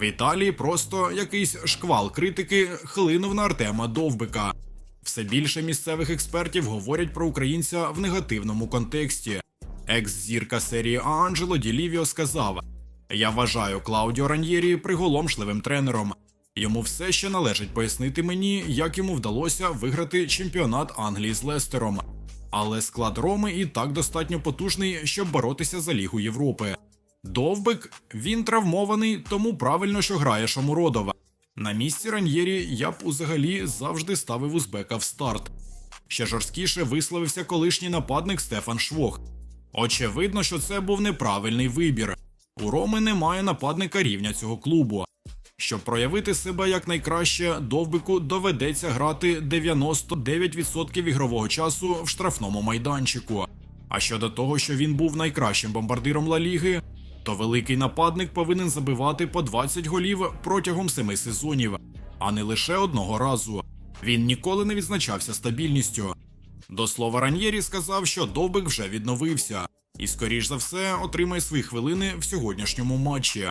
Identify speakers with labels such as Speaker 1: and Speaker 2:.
Speaker 1: В Італії просто якийсь шквал критики хлинув на Артема Довбика. Все більше місцевих експертів говорять про українця в негативному контексті. Екс-зірка серії А Анджело Ділівіо сказав: Я вважаю Клаудіо Раньєрі приголомшливим тренером. Йому все ще належить пояснити мені, як йому вдалося виграти чемпіонат Англії з Лестером. Але склад Роми і так достатньо потужний, щоб боротися за Лігу Європи. Довбик він травмований, тому правильно, що грає Шамуродова. На місці Раньєрі я б узагалі завжди ставив узбека в старт. Ще жорсткіше висловився колишній нападник Стефан Швох. Очевидно, що це був неправильний вибір. У Роми немає нападника рівня цього клубу. Щоб проявити себе якнайкраще, довбику доведеться грати 99% ігрового часу в штрафному майданчику. А щодо того, що він був найкращим бомбардиром Ла Ліги, то великий нападник повинен забивати по 20 голів протягом семи сезонів, а не лише одного разу. Він ніколи не відзначався стабільністю. До слова, Раньєрі сказав, що Довбик вже відновився, і, скоріш за все, отримає свої хвилини в сьогоднішньому матчі.